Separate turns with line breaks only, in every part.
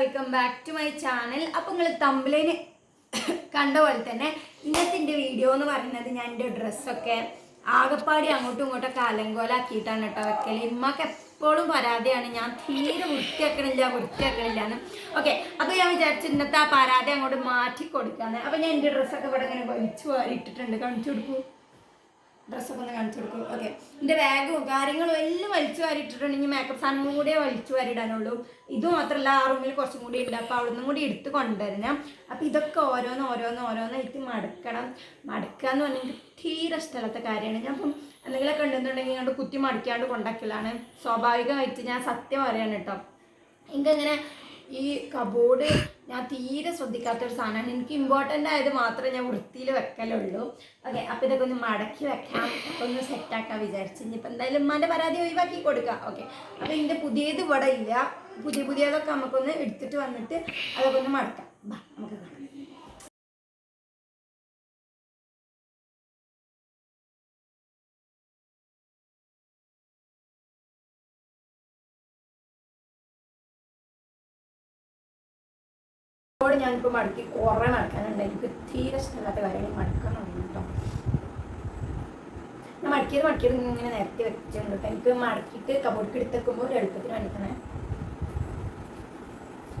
Welcome back to my channel അപ്പോൾ നിങ്ങൾ തമ്പിലേന് കണ്ട പോലെ തന്നെ ഇന്നത്തെ വീഡിയോ എന്ന് പറയുന്നത് ഞാൻ എന്റെ ഡ്രസ്സൊക്കെ ആകപ്പാടി അങ്ങോട്ടും ഇങ്ങോട്ടൊക്കെ അലങ്കോലാക്കിയിട്ടാണ് കേട്ടോ വെക്കൽ ഇമ്മക്ക് എപ്പോഴും പരാതിയാണ്. ഞാൻ തീരെ വൃത്തിയാക്കണില്ല വൃത്തിയാക്കണില്ല എന്ന് ഓക്കെ അപ്പോൾ ഞാൻ വിചാരിച്ചു ഇന്നത്തെ ആ പരാതി അങ്ങോട്ട് മാറ്റി കൊടുക്കാന്ന് അപ്പോൾ ഞാൻ എന്റെ ഡ്രസ്സൊക്കെ ഇവിടെ ഇങ്ങനെ വലിച്ചു ഇട്ടിട്ടുണ്ട് കാണിച്ചു കൊടുക്കൂ. ഡ്രസ്സൊക്കെ ഒന്ന് കാണിച്ചു കൊടുക്കും. ഓക്കെ എന്റെ ബാഗും കാര്യങ്ങളും എല്ലാം വലിച്ചു വാരിട്ടിട്ടുണ്ടെങ്കിൽ മേക്കപ്പ് സാധനങ്ങളും കൂടെ വലിച്ചു വാരിടാനുള്ളൂ ഇത് മാത്രമല്ല ആ റൂമിൽ കുറച്ചും കൂടി ഉണ്ട്. അപ്പോൾ അവിടെ നിന്നും കൂടി എടുത്ത് കൊണ്ടുവരണം. അപ്പോൾ ഇതൊക്കെ ഓരോന്ന് ഓരോന്ന് ഓരോന്നായിട്ട് മടക്കണം. മടക്കുക എന്ന് പറഞ്ഞാൽ തീരെ ഇഷ്ടമല്ലാത്ത കാര്യമാണ്. ഞാൻ ഇപ്പം എന്തെങ്കിലുമൊക്കെ ഉണ്ടെന്നുണ്ടെങ്കിൽ ഇങ്ങോട്ട് കുത്തി മടക്കാണ്ട് കൊണ്ടാക്കലാണ്. സ്വാഭാവികമായിട്ട് ഞാൻ സത്യം പറയാണ് കേട്ടോ. എനിക്കങ്ങനെ ഈ കബോർഡ് ഞാൻ തീരെ ശ്രദ്ധിക്കാത്ത ഒരു സാധനമാണ്. എനിക്ക് ഇമ്പോർട്ടന്റ് ആയത് മാത്രമേ ഞാൻ വൃത്തിയിൽ വെക്കലുള്ളൂ. ഓക്കെ അപ്പോൾ ഇതൊക്കെ ഒന്ന് മടക്കി വെക്കാം. ഒന്ന് സെറ്റാക്കാൻ വിചാരിച്ചു. ഇനിയിപ്പോൾ എന്തായാലും ഉമ്മാന്റെ പരാതി ഒഴിവാക്കി കൊടുക്കാം. ഓക്കെ അപ്പോൾ ഇതിന്റെ പുതിയത് ഇവിടെ ഇല്ല. പുതിയ പുതിയതൊക്കെ നമുക്കൊന്ന് എടുത്തിട്ട് വന്നിട്ട് അതൊക്കെ ഒന്ന് മടക്കാം. ബാ നമുക്ക് കാണാം. കബോർഡ് ഞാനിപ്പോൾ മടക്കി കുറേ മടക്കാനുണ്ട്. എനിക്ക് തീരെ ഇഷ്ടമില്ലാത്ത കാര്യങ്ങൾ തുടങ്ങി കേട്ടോ ഞാൻ മടക്കിയത് മടക്കിയത് ഇങ്ങനെ നേരത്തെ വെച്ചിട്ടുണ്ട് എനിക്ക് മടക്കിയിട്ട് കബോർഡ് എടുത്തേക്കുമ്പോൾ ഒരു എളുപ്പത്തിന് കാണിക്കണേ.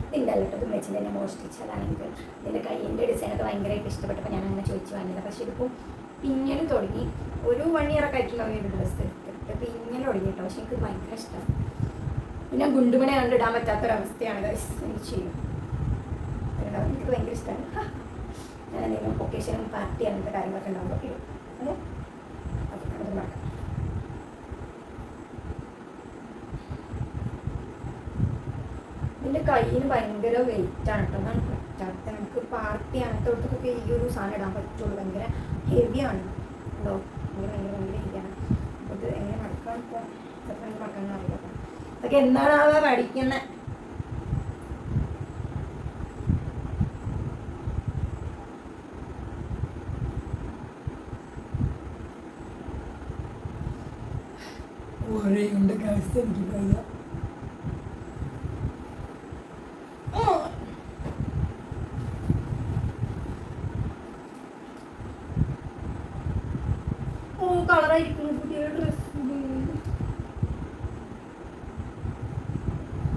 ഇതിന്റെ അല്ലെട്ടത് വെച്ചിട്ട് തന്നെ മോഷ്ടിച്ചതാണ് എനിക്ക് ഇതിന്റെ കയ്യിന്റെ ഡിസൈനൊക്കെ ഭയങ്കരമായിട്ട് ഇഷ്ടപ്പെട്ടപ്പോൾ ഞാൻ അങ്ങനെ ചോദിച്ചു വാങ്ങിയത്. പക്ഷേ ഇതിപ്പോൾ ഇങ്ങനെ തുടങ്ങി. ഒരു വൺ ഇയർ ഒക്കെ ആയിട്ടുണ്ടാവും ഈ ഡ്രസ്സ് എടുത്തിട്ട് പിഞ്ഞലും തുടങ്ങി കേട്ടോ പക്ഷേ എനിക്ക് ഭയങ്കര ഇഷ്ടമാണ് പിന്നെ ഗുണ്ടുമണി കണ്ടിടാൻ പറ്റാത്തൊരവസ്ഥയാണ്. എനിക്ക് ചെയ്യും? ഉണ്ടാവും എനിക്ക് ഭയങ്കര ഇഷ്ടമാണ് ഞാൻ എന്തെങ്കിലും ഒക്കേഷനും പാർട്ടി അങ്ങനത്തെ കാര്യങ്ങളൊക്കെ ഉണ്ടാകുമ്പോൾ ഇടും. അതെ കയ്യിന് ഭയങ്കര വെയിറ്റ് ആണ് കേട്ടോ. അതാണ് പറ്റാത്ത നമുക്ക് പാർട്ടി അങ്ങനത്തെ അടുത്തൊക്കെ ഈ ഒരു സാധനം ഇടാൻ പറ്റുള്ളൂ. ഭയങ്കര ഹെവിയാണ് ഉണ്ടോ? ഭയങ്കര ഭയങ്കര ഭയങ്കര ഹെവിയാണ് അപ്പോൾ ഇത് എങ്ങനെ നടക്കാൻ ഇപ്പോൾ നടക്കാൻ അറിയാം അതൊക്കെ എന്താണാവാ പഠിക്കുന്നത് ഒരേയുണ്ട് കാഴ്ച എനിക്ക് വയ്യ കളറായിരിക്കുന്നു. പുതിയ ഡ്രസ്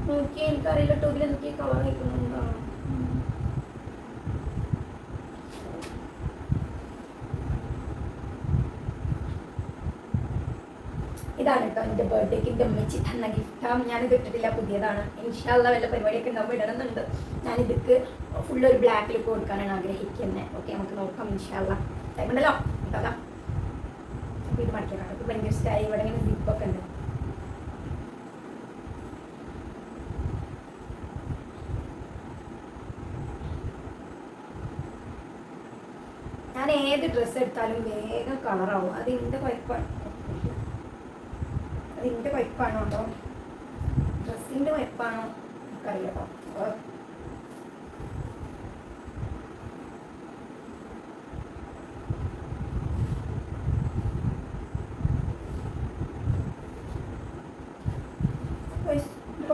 നോക്കി എനിക്കറിയില്ല. ഇതിൽ എന്തൊക്കെ കളറായിരിക്കുന്നുണ്ടാവും ഇതാണ് കേട്ടോ എന്റെ ബർത്ത്ഡേക്ക് എന്റെ ഉമ്മച്ചി തന്ന ഗിഫ്റ്റാണ് ഞാനിത് ഇട്ടിട്ടില്ല പുതിയതാണ്. ഇൻഷാല്ല വല്ല പരിപാടിയൊക്കെ ഉണ്ടാവും ഇടണമെന്നുണ്ട്. ഞാനിതൊക്കെ ഫുൾ ഒരു ബ്ലാക്ക് ലുക്ക് കൊടുക്കാനാണ് ആഗ്രഹിക്കുന്നത് ഓക്കെ നമുക്ക് നോക്കാം ഇൻഷാല്ല ടൈം ഉണ്ടല്ലോ അപ്പോൾ ഇത് മടിക്കണം ഇത് ഭയങ്കര ഇഷ്ടമായി ഇവിടെ ഇങ്ങനെ ദിപ്പൊക്കെ ഉണ്ട്. ഞാൻ ഏത് ഡ്രസ്സ് എടുത്താലും വേഗം കളറാവും അത് എന്റെ കുഴപ്പമാണ്. അതിന്റെ വൈപ്പാണോ അതോ ഡ്രസ്സിന്റെ വൈപ്പാണോ എനിക്കറിയാം കേട്ടോ.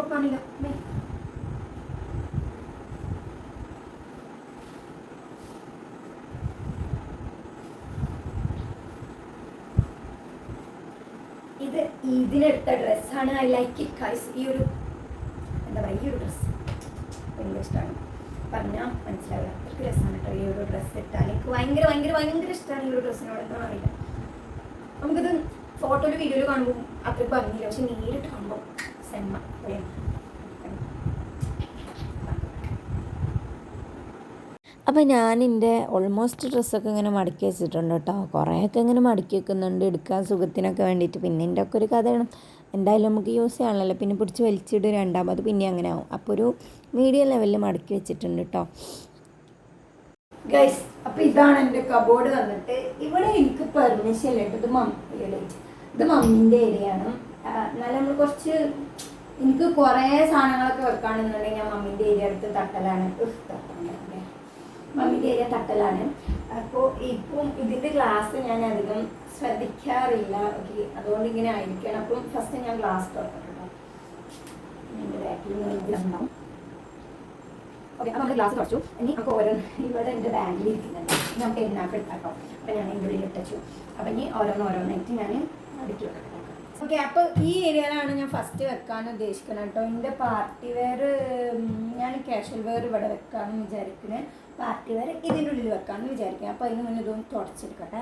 കാണില്ല ഇത് ഇതിനെടുത്ത ഡ്രസ്സാണ് ഐ ലൈക്ക് ഇറ്റ് ഗൈസ് ഈ ഒരു എന്താ പറയുക ഈ ഒരു ഡ്രസ്സ് ഭയങ്കര ഇഷ്ടമാണ്. പറഞ്ഞാൽ മനസ്സിലാവില്ല. അത്രയ്ക്ക് രസമാണ് കേട്ടോ ഈ ഒരു ഡ്രസ്സ് ഇട്ടാൽ. എനിക്ക് ഭയങ്കര ഭയങ്കര ഭയങ്കര ഇഷ്ടമാണ് ഈ ഒരു ഡ്രസ്സിനോട് എന്താ അറിയില്ല നമുക്കിത് ഫോട്ടോയിൽ വീഡിയോയിൽ കാണുമ്പോൾ അത്രയ്ക്ക് ഭംഗിയില്ല. പക്ഷെ നേരിട്ട് കാണുമ്പോൾ സെമ്മ അല്ലേ?
അപ്പോൾ ഞാൻ ഓൾമോസ്റ്റ് ഡ്രസ്സൊക്കെ ഇങ്ങനെ മടക്കി വെച്ചിട്ടുണ്ട് കേട്ടോ. കുറേയൊക്കെ ഇങ്ങനെ മടക്കി വെക്കുന്നുണ്ട് എടുക്കാൻ സുഖത്തിനൊക്കെ വേണ്ടിയിട്ട്. പിന്നെ എന്റെ ഒക്കെ ഒരു കഥയാണ്. എന്തായാലും നമുക്ക് യൂസ് ചെയ്യാണല്ലോ പിന്നെ പിടിച്ച് വലിച്ചിട്ട് രണ്ടാമത് പിന്നെ അങ്ങനെ ആവും. അപ്പോൾ ഒരു മീഡിയം ലെവലിൽ മടക്കി വെച്ചിട്ടുണ്ട് കേട്ടോ.
ഗൈസ് അപ്പോൾ ഇതാണ് എന്റെ കബോർഡ് വന്നിട്ട്. ഇവിടെ എനിക്ക് പെർമിഷൻ ഇല്ല ഇത് മമ്മിയുടെ ഇത് മമ്മീന്റെ ഏരിയ ആണ്. എന്നാലും നമ്മൾ കുറച്ച് എനിക്ക് കുറേ സാധനങ്ങളൊക്കെ വെക്കാണെന്നുണ്ടെങ്കിൽ ഞാൻ മമ്മീന്റെ ഏരിയ അടുത്ത് തട്ടലാണ്. ഉഫ്, മമ്മീന്റെ ഏരിയ തട്ടലാണ്. അപ്പോൾ ഇപ്പം ഇതിന്റെ ക്ലാസ് ഞാൻ അധികം ശ്രദ്ധിക്കാറില്ല. ഓക്കെ അതുകൊണ്ട് ഇങ്ങനെ ആയിരിക്കണം. അപ്പം ഫസ്റ്റ് ഞാൻ ഗ്ലാസ് തുറക്കട്ടോ എന്റെ ബാക്കിൽ അപ്പോൾ നമുക്ക് ഗ്ലാസ് ഇനി നമുക്ക് ഓരോ ഇവിടെ എന്റെ ബാഗിൽ ഇരിക്കുന്നുണ്ട്. നമുക്ക് എന്നാക്ക് എടുക്കാം അപ്പോൾ ഞാൻ എന്റെ ഉള്ളിൽ ഇട്ടു അപ്പോൾ ഇനി ഓരോന്ന് ഓരോന്നായിട്ട് ഞാൻ അടുക്കി വെക്കാം ഓക്കെ അപ്പോൾ ഈ ഏരിയയിലാണ് ഞാൻ ഫസ്റ്റ് വെക്കാൻ ഉദ്ദേശിക്കുന്നത് കേട്ടോ. എന്റെ പാർട്ടി വെയർ ഞാൻ കാഷ്വൽ വെയർ ഇവിടെ വെക്കാമെന്ന് വിചാരിക്കുന്നത് പാർട്ടി വെയർ ഇതിന്റെ ഉള്ളിൽ വെക്കാമെന്ന് വിചാരിക്കുന്നത് അപ്പോൾ അതിന് മുന്നേ ഇതൊന്ന് തുടച്ചെടുക്കട്ടെ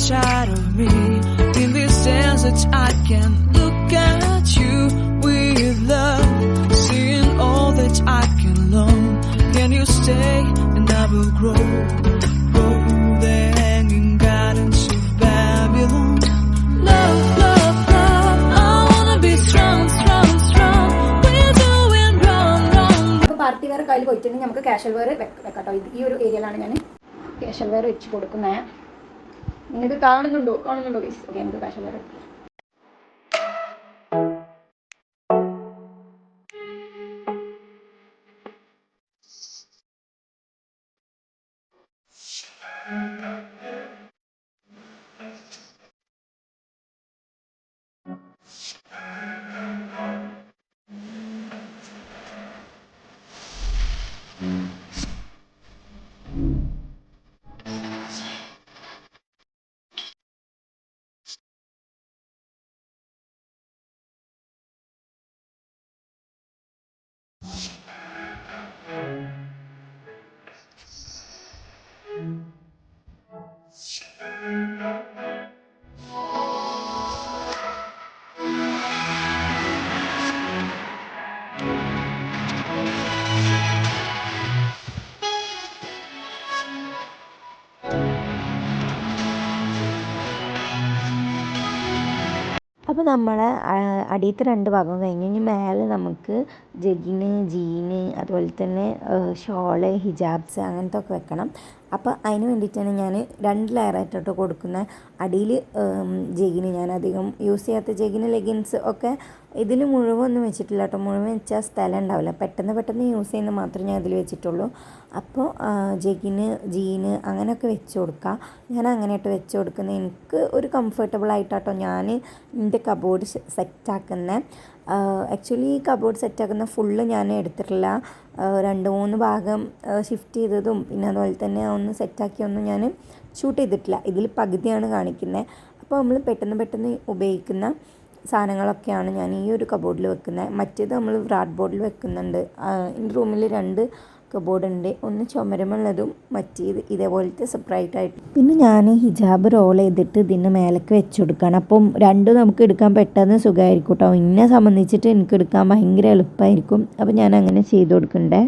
inside of me. In this desert, I can look at all I can learn. Can you stay and I will grow? Grow the hanging gardens of Babylon. Love, love, love. I wanna be strong, strong, strong. We're doing wrong, wrong.
Party wear കയ്യിൽ പോയിട്ടുണ്ടെങ്കിൽ നമുക്ക് casual wear വെക്കാട്ടോ ഈ ഒരു ഏരിയയിലാണ് ഞാൻ casual wear വെച്ച് കൊടുക്കുന്നത് നിങ്ങൾക്ക് കാണുന്നുണ്ടോ കാണുന്നുണ്ടോ ഗൈസ് ഓക്കെ നമുക്ക് കാഷ്വൽ വെയർ
അപ്പോൾ നമ്മൾ അടിയത്തെ രണ്ട് ഭാഗം കഴിഞ്ഞ് കഴിഞ്ഞ് മേലെ നമുക്ക് ജഗിന് ജീന് അതുപോലെ തന്നെ ഷോൾ ഹിജാബ്സ് അങ്ങനത്തെ ഒക്കെ വെക്കണം. അപ്പോൾ അതിന് വേണ്ടിയിട്ടാണ് ഞാൻ രണ്ട് ലെയറായിട്ടോ കൊടുക്കുന്നത് അടിയിൽ ജഗിന് ഞാൻ അധികം യൂസ് ചെയ്യാത്ത ജഗിന് ലെഗിൻസ് ഒക്കെ ഇതിൽ മുഴുവൻ ഒന്നും വെച്ചിട്ടില്ല കേട്ടോ മുഴുവൻ വെച്ചാൽ സ്ഥലം ഉണ്ടാവില്ല. പെട്ടെന്ന് പെട്ടെന്ന് യൂസ് ചെയ്യുന്ന മാത്രമേ ഞാൻ ഇതിൽ വെച്ചിട്ടുള്ളൂ. അപ്പോൾ ജഗിന് ജീന് അങ്ങനെയൊക്കെ വെച്ച് കൊടുക്കുക ഞാൻ അങ്ങനെയായിട്ട് വെച്ച് കൊടുക്കുന്നത് എനിക്ക് ഒരു കംഫർട്ടബിൾ ആയിട്ടാട്ടോ ഞാൻ എന്റെ കബോർഡ് സെറ്റാക്കുന്നത് ആക്ച്വലി ഈ കബോർഡ് സെറ്റാക്കുന്ന ഫുള്ള് ഞാൻ എടുത്തിട്ടില്ല. രണ്ട് മൂന്ന് ഭാഗം ഷിഫ്റ്റ് ചെയ്തതും പിന്നെ അതുപോലെ തന്നെ ഒന്ന് സെറ്റാക്കിയൊന്നും ഞാൻ ഷൂട്ട് ചെയ്തിട്ടില്ല. ഇതിൽ പകുതിയാണ് കാണിക്കുന്നത് അപ്പോൾ നമ്മൾ പെട്ടെന്ന് പെട്ടെന്ന് ഉപയോഗിക്കുന്ന. സാധനങ്ങളൊക്കെയാണ് ഞാൻ ഈ ഒരു കബോർഡിൽ വെക്കുന്നത് മറ്റേത് നമ്മൾ ബ്രാഡ് ബോർഡിൽ വെക്കുന്നുണ്ട്. എന്റെ റൂമിൽ രണ്ട് കബോർഡ് ഉണ്ട്. ഒന്ന് ചുമരമുള്ളതും മറ്റേത് ഇതേപോലത്തെ സെപ്പറേറ്റ് ആയിട്ട്. പിന്നെ ഞാൻ ഹിജാബ് റോൾ ചെയ്തിട്ട് ഇതിന്റെ മേലേക്ക് വെച്ച് കൊടുക്കണം. അപ്പം രണ്ടും നമുക്ക് എടുക്കാൻ പെട്ടെന്ന് സുഖമായിരിക്കും കേട്ടോ. എന്നെ സംബന്ധിച്ചിട്ട് എനിക്ക് എടുക്കാൻ ഭയങ്കര എളുപ്പമായിരിക്കും അപ്പം ഞാൻ അങ്ങനെ ചെയ്ത് കൊടുക്കണ്ടേ?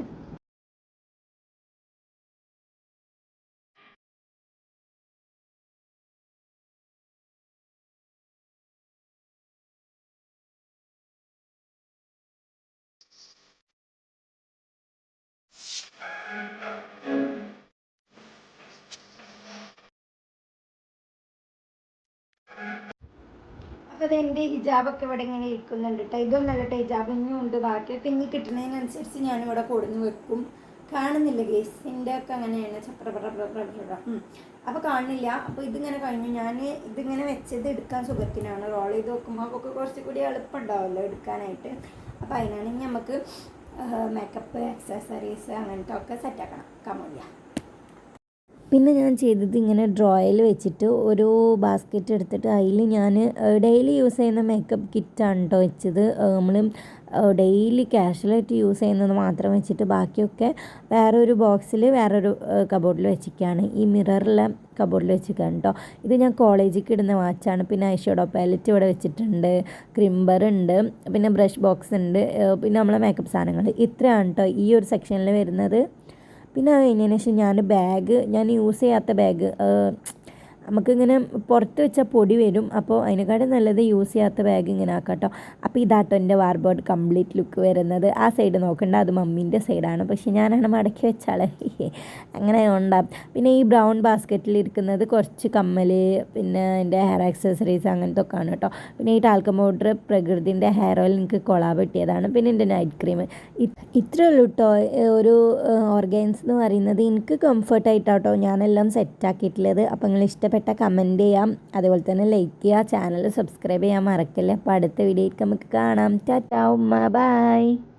അത് എന്റെ ഹിജാബൊക്കെ ഇവിടെ ഇങ്ങനെ ഇരിക്കുന്നുണ്ട് കേട്ടോ ഇതൊന്നല്ല കേട്ടോ ഹിജാബ് ഇനിയും ഉണ്ട്. ബാക്കിയൊക്കെ ഇനി കിട്ടുന്നതിനനുസരിച്ച് ഞാനിവിടെ കൊടുന്ന് വെക്കും. കാണുന്നില്ല ഗേസ് എന്റെ ഒക്കെ അങ്ങനെയാണ്. ചപ്ര പ്ര പ്ര പ്ര പ്ര ഉം. അപ്പോൾ കാണുന്നില്ല. അപ്പോൾ ഇതിങ്ങനെ കഴിഞ്ഞു. ഞാൻ ഇതിങ്ങനെ വെച്ചത് എടുക്കാൻ സുഖത്തിനാണ്. റോൾ ചെയ്ത് വെക്കുമ്പോൾ ഒക്കെ കുറച്ച് കൂടി എളുപ്പമുണ്ടാവുമല്ലോ എടുക്കാനായിട്ട്. അപ്പോൾ അതിനാണെങ്കിൽ നമുക്ക് മേക്കപ്പ് ആക്സസറീസ് അങ്ങനത്തെ ഒക്കെ സെറ്റാക്കണം കമ്മില്ല
പിന്നെ ഞാൻ ചെയ്തത് ഇങ്ങനെ ഡ്രോയിൽ വെച്ചിട്ട് ഒരു ബാസ്ക്കറ്റ് എടുത്തിട്ട് അതിൽ ഞാൻ ഡെയിലി യൂസ് ചെയ്യുന്ന മേക്കപ്പ് കിറ്റാണ് കേട്ടോ വെച്ചത്. നമ്മൾ ഡെയിലി ക്യാഷ്വലായിട്ട് യൂസ് ചെയ്യുന്നത് മാത്രം വെച്ചിട്ട് ബാക്കിയൊക്കെ വേറൊരു ബോക്സിൽ വേറൊരു കബോർഡിൽ വെച്ചിരിക്കുകയാണ്. ഈ മിററിലെ കബോർഡിൽ വെച്ചിരിക്കുകയാണ് കേട്ടോ ഇത് ഞാൻ കോളേജിലേക്ക് ഇടുന്ന വാച്ചാണ് പിന്നെ ഐഷോഡോ പാലറ്റ് ഇവിടെ വെച്ചിട്ടുണ്ട്. ക്രിംബർ ഉണ്ട്. പിന്നെ ബ്രഷ് ബോക്സ് ഉണ്ട്. പിന്നെ നമ്മളെ മേക്കപ്പ് സാധനങ്ങൾ. ഇത്രയാണ് കേട്ടോ ഈ ഒരു സെക്ഷനിൽ വരുന്നത്. പിന്നെ അത് കഴിഞ്ഞതിന് ഞാൻ ബാഗ് ഞാൻ യൂസ് ചെയ്യാത്ത ബാഗ് നമുക്കിങ്ങനെ പുറത്ത് വെച്ചാൽ പൊടി വരും. അപ്പോൾ അതിനെക്കാട്ടും നല്ലത് യൂസ് ചെയ്യാത്ത ബാഗ് ഇങ്ങനെ ആക്കാം കേട്ടോ അപ്പോൾ ഇതാട്ടോ എന്റെ വാർബോർഡ് കംപ്ലീറ്റ് ലുക്ക് വരുന്നത്. ആ സൈഡ് നോക്കണ്ട അത് മമ്മീന്റെ സൈഡാണ് പക്ഷേ ഞാനാണ് മടക്കി വെച്ചാളെ. അങ്ങനെ ഉണ്ടാകും പിന്നെ ഈ ബ്രൗൺ ബാസ്ക്കറ്റിൽ ഇരിക്കുന്നത് കുറച്ച് കമ്മൽ പിന്നെ എന്റെ ഹെയർ ആക്സസറീസ് അങ്ങനത്തെ ഒക്കെ ആണ് കേട്ടോ പിന്നെ ഈ ടാൽക്കം പൗഡർ പ്രകൃതിന്റെ ഹെയർ ഓയിൽ എനിക്ക് കൊളാബ് കിട്ടിയതാണ്. പിന്നെ എന്റെ നൈറ്റ് ക്രീം ഇത്രേ ഉള്ളൂ കേട്ടോ ഒരു ഓർഗൻസ് എന്ന് പറയുന്നത് എനിക്ക് കംഫർട്ടായിട്ടാട്ടോ ഞാനെല്ലാം സെറ്റാക്കിയിട്ടുള്ളത് അപ്പോൾ നിങ്ങൾ ഇഷ്ടപ്പെട്ട കമന്റ് ചെയ്യാം. അതുപോലെ തന്നെ ലൈക്ക് ചെയ്യുക ചാനൽ സബ്സ്ക്രൈബ് ചെയ്യാൻ മറക്കല്ലേ. അപ്പോൾ അടുത്ത വീഡിയോയ്ക്ക് നമുക്ക് കാണാം. ടാറ്റാ ഉമ്മ ബൈ